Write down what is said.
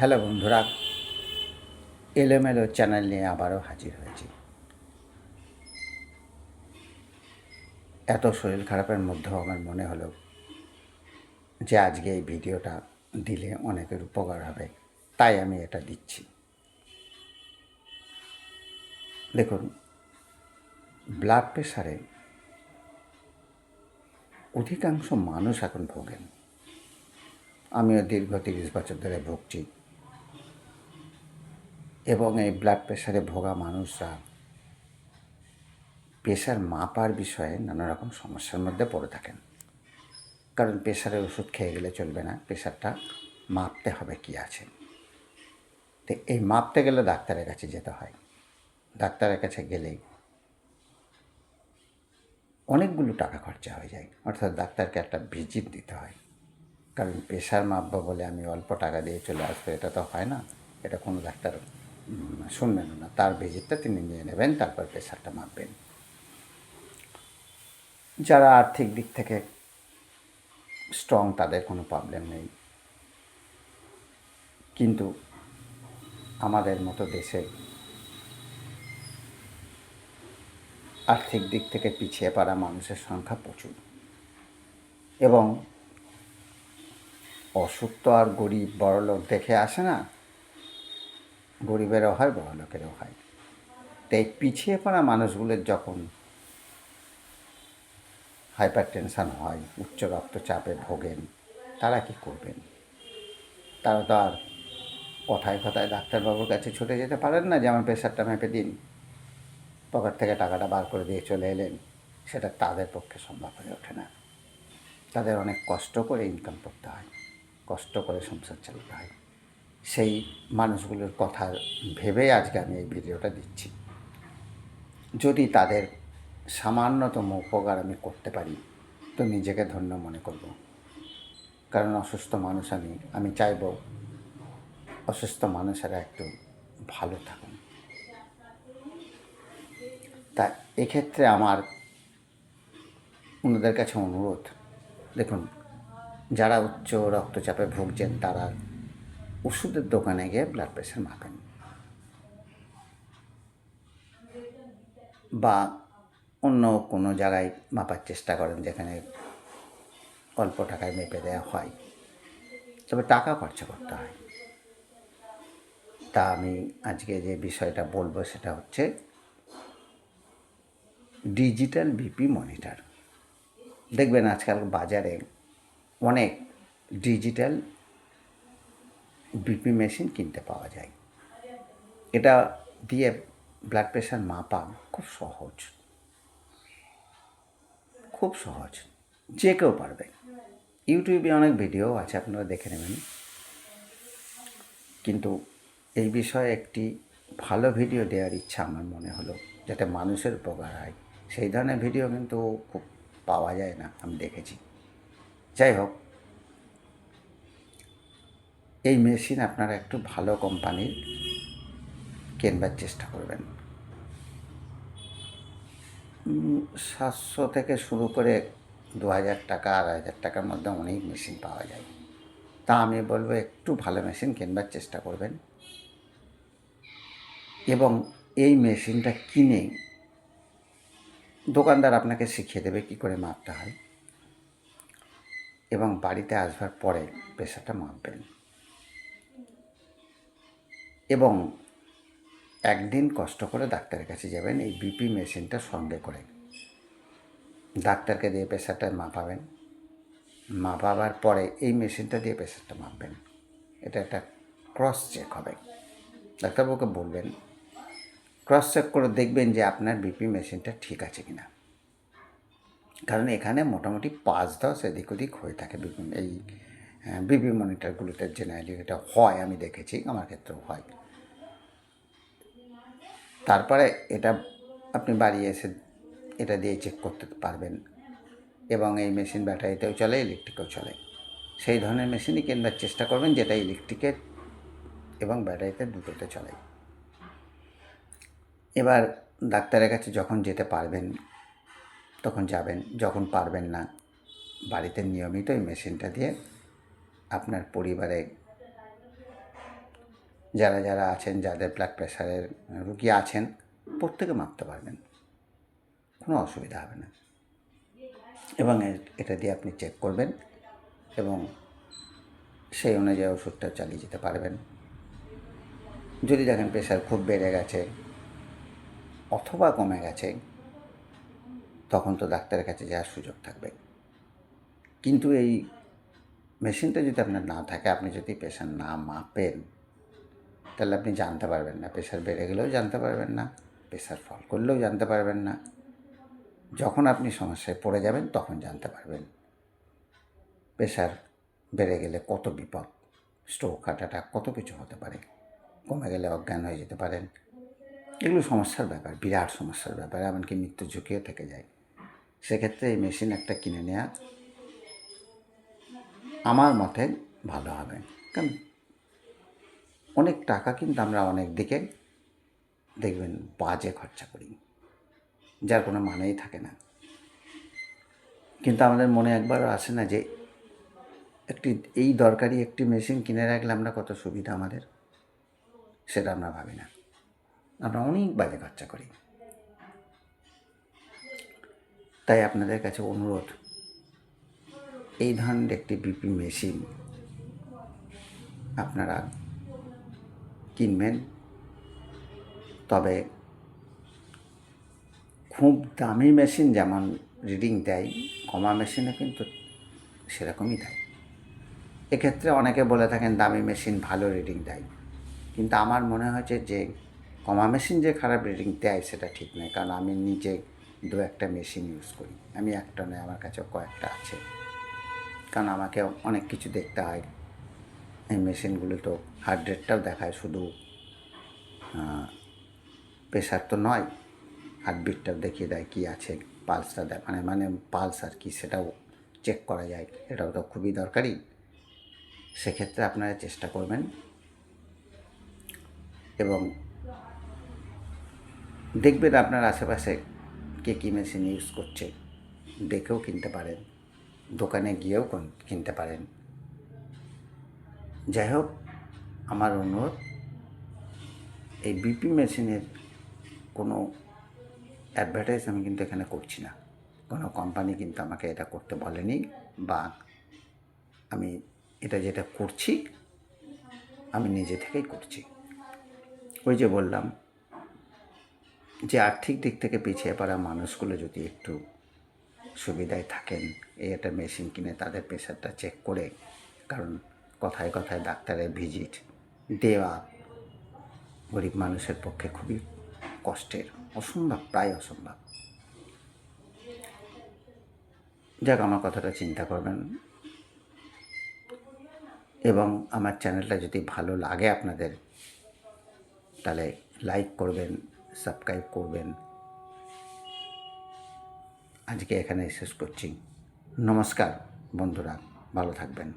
Hello বন্ধুরা, এলোমেলো channel নিয়ে আবারও হাজির হয়েছি। এত শরীর খারাপের মধ্যেও আমার মনে হলো যে আজকে এই ভিডিওটা দিলে অনেকের উপকার হবে, তাই আমি এটা দিচ্ছি। দেখুন ব্লাড প্রেশারে অধিকাংশ মানুষ এখন ভোগেন। আমিও দীর্ঘ তিরিশ বছর ধরে ভুগছি। এবং এই ব্লাড প্রেশারে ভোগা মানুষরা প্রেশার মাপার বিষয়ে নানা রকম সমস্যার মধ্যে পড়ে থাকেন। কারণ প্রেশারের ওষুধ খেয়ে গেলে চলবে না প্রেশারটা মাপতে হবে কি আছে। তো এই মাপতে গেলে ডাক্তারের কাছে যেতে হয়। ডাক্তারের কাছে গেলেই অনেকগুলো টাকা খরচা হয়ে যায়। অর্থাৎ ডাক্তারকে একটা ভিজিট দিতে হয়। কারণ প্রেশার মাপবো বলে আমি অল্প টাকা দিয়ে চলে আসব, এটা তো হয় না। এটা কোনো ডাক্তার শুনবেন না। তার ভিজিটটা তিনি নিয়ে নেবেন, তারপর প্রেশারটা মাপবেন। যারা আর্থিক দিক থেকে স্ট্রং তাদের কোনো প্রবলেম নেই। কিন্তু আমাদের মতো দেশে আর্থিক দিক থেকে পিছিয়ে পড়া মানুষের সংখ্যা প্রচুর। এবং অসুখ তো আর গরিব বড়লোক দেখে আসে না গরিবেরও হয়, বড় লোকেরও হয়। তাই পিছিয়ে পড়া মানুষগুলোর যখন হাইপার টেনশান হয়, উচ্চ রক্তচাপে ভোগেন, তারা কি করবেন? তারা তো আর কথায় কথায় ডাক্তারবাবুর কাছে ছুটে যেতে পারেন না যে, আমার প্রেশারটা মেপে দিন। পকেট থেকে টাকাটা বার করে দিয়ে চলে এলেন। সেটা তাদের পক্ষে সম্ভব হয়ে ওঠে না। তাদের অনেক কষ্ট করে ইনকাম করতে হয়। কষ্ট করে সংসার চালাতে হয়। সেই মানুষগুলোর কথা ভেবে আজকে আমি এই ভিডিওটা দিচ্ছি। যদি তাদের সামান্যতম উপকার আমি করতে পারি, তো নিজেকে ধন্য মনে করব। কারণ অসুস্থ মানুষ আমি আমি চাইব অসুস্থ মানুষেরা একটু ভালো থাকুন। তা এক্ষেত্রে আমার ওনাদের কাছে অনুরোধ, দেখুন, যারা উচ্চ রক্তচাপে ভুগছেন তারা ওষুধের দোকানে গিয়ে ব্লাড প্রেশার মাপেন। বা অন্য কোনো জায়গায় মাপার চেষ্টা করেন যেখানে অল্প টাকায় মেপে দেওয়া হয়। তবে টাকা খরচা করতে হয়। তা আমি আজকে যে বিষয়টা বলব সেটা হচ্ছে ডিজিটাল বিপি মনিটর। দেখবেন আজকাল বাজারে অনেক ডিজিটাল বিপি মেশিন কিনতে পাওয়া যায়। এটা দিয়ে ব্লাড প্রেশার মাপা খুব সহজ। খুব সহজ। যে কেউ পারবে। ইউটিউবে অনেক ভিডিও আছে, আপনারা দেখে নেবেন। কিন্তু এই বিষয়ে একটি ভালো ভিডিও দেওয়ার ইচ্ছা আমার মনে হলো, যাতে মানুষের উপকার হয়। সেই ধরনের ভিডিও কিন্তু খুব পাওয়া যায় না, আমি দেখেছি। যাই হোক এই মেশিন আপনারা একটু ভালো কোম্পানির কেনবার চেষ্টা করবেন। সাতশো থেকে শুরু করে দু হাজার টাকা আড়াই হাজার টাকার মধ্যে অনেক মেশিন পাওয়া যায়। তা আমি বলব একটু ভালো মেশিন কেনবার চেষ্টা করবেন। এবং এই মেশিনটা কিনে দোকানদার আপনাকে শিখিয়ে দেবে কী করে মাপতে হয়। এবং বাড়িতে আসবার পরে প্রেশারটা মাপবেন। এবং একদিন কষ্ট করে ডাক্তারের কাছে যাবেন, এই বিপি মেশিনটা সঙ্গে করে। ডাক্তারকে দিয়ে প্রেশারটা মাপাবেন। মাপাবার পরে এই মেশিনটা দিয়ে প্রেশারটা মাপবেন। এটা একটা ক্রস চেক হবে। ডাক্তারবাবুকে বলবেন, ক্রস চেক করে দেখবেন যে আপনার বিপি মেশিনটা ঠিক আছে কি না কারণ এখানে মোটামুটি পাঁচ দশ এদিক ওদিক হয়ে থাকে বিভিন্ন এই বিপি মনিটরগুলোতে জেনারেলি এটা হয়, আমি দেখেছি, আমার ক্ষেত্রেও হয়। তারপরে এটা আপনি বাড়ি এসে এটা দিয়ে চেক করতে পারবেন এবং এই মেশিন ব্যাটারিতেও চলে ইলেকট্রিকেও চলে। সেই ধরনের মেশিনই কেনবার চেষ্টা করবেন, যেটা ইলেকট্রিকের এবং ব্যাটারিতে দুটোতে চলে। এবার ডাক্তারের কাছে যখন যেতে পারবেন, তখন যাবেন, যখন পারবেন না, বাড়িতে নিয়মিত এই মেশিনটা দিয়ে আপনার পরিবারে যারা যারা আছেন, যাদের ব্লাড প্রেশারের রুগী আছেন, প্রত্যেকে মাপতে পারবেন। কোনো অসুবিধা হবে না। এবং এটা দিয়ে আপনি চেক করবেন এবং সেই অনুযায়ী ওষুধটা চালিয়ে যেতে পারবেন। যদি দেখেন প্রেশার খুব বেড়ে গেছে অথবা কমে গেছে, তখন তো ডাক্তারের কাছে যাওয়ার সুযোগ থাকবে। কিন্তু এই মেশিনটা যদি আপনার না থাকে, আপনি যদি প্রেশার না মাপেন, তাহলে আপনি জানতে পারবেন না। প্রেশার বেড়ে গেলেও জানতে পারবেন না প্রেশার ফল করলেও জানতে পারবেন না। যখন আপনি সমস্যায় পড়ে যাবেন, তখন জানতে পারবেন প্রেশার বেড়ে গেলে কত বিপদ স্ট্রোক হার্ট অ্যাটাক কত কিছু হতে পারে, কমে গেলে অজ্ঞান হয়ে যেতে পারেন। এগুলো সমস্যার ব্যাপার, বিরাট সমস্যার ব্যাপার, এমনকি মৃত্যু ঝুঁকিও থেকে যায়। সেক্ষেত্রে এই মেশিন একটা কিনে নেওয়া আমার মতে ভালো হবে। কারণ অনেক টাকা কিন্তু আমরা অনেক দিকে দেখবেন বাজে খরচা করি। যার কোনো মানেই থাকে না। কিন্তু আমাদের মনে একবারও আসে না যে একটি, এই দরকারি একটি মেশিন কিনে রাখলে আমরা কত সুবিধা আমাদের? সেটা আমরা ভাবি না। আমরা অনেক বাজে খরচা করি। তাই আপনাদের কাছে অনুরোধ এই ধরনের একটি বিপি মেশিন আপনারা কিনবেন। তবে খুব দামি মেশিন যেমন রিডিং দেয়, কমা মেশিনে কিন্তু সেরকমই দেয়। এক্ষেত্রে অনেকে বলে থাকেন, দামি মেশিন ভালো রিডিং দেয়। কিন্তু আমার মনে হয়েছে যে, কমা মেশিন যে খারাপ রিডিং দেয় সেটা ঠিক নয়, কারণ আমি নিজে দু একটা মেশিন ইউজ করি। আমি একটা নয়, আমার কাছে কয়েকটা আছে। কারণ আমাকে অনেক কিছু দেখতে হয়। এই মেশিনগুলো তো হার্ট রেটটাও দেখায়, শুধু প্রেশার তো নয় হার্টবিটটাও দেখিয়ে দেয় কী আছে পালসটা দেয়। মানে মানে পালস আর কি, সেটাও চেক করা যায়, এটাও তো খুবই দরকারি। সেক্ষেত্রে আপনারা চেষ্টা করবেন। এবং দেখবেন আপনার আশেপাশে কে কী মেশিন ইউজ করছে, দেখেও কিনতে পারেন। দোকানে গিয়েও কিনতে পারেন। যাই হোক, আমার অনুরোধ, এই বিপি মেশিনের কোনো অ্যাডভার্টাইজ আমি কিন্তু এখানে করছি না। কোনো কোম্পানি কিন্তু আমাকে এটা করতে বলেনি বা আমি এটা যেটা করছি, আমি নিজে থেকেই করছি। ওই যে বললাম যে আর্থিক দিক থেকে পিছিয়ে পড়া মানুষগুলো যদি একটু সুবিধায় থাকেন। এই একটা মেশিন কিনে তাদের প্রেশারটা চেক করে, কারণ কথায় কথায় ডাক্তারের ভিজিট দেওয়া গরিব মানুষের পক্ষে খুবই কষ্টের, অসম্ভব, প্রায় অসম্ভব। যাক, আমার কথাটা চিন্তা করবেন। এবং আমার চ্যানেলটা যদি ভালো লাগে আপনাদের, তাহলে লাইক করবেন সাবস্ক্রাইব করবেন। আজকে এখানে শেষ করছি। নমস্কার বন্ধুরা ভালো থাকবেন।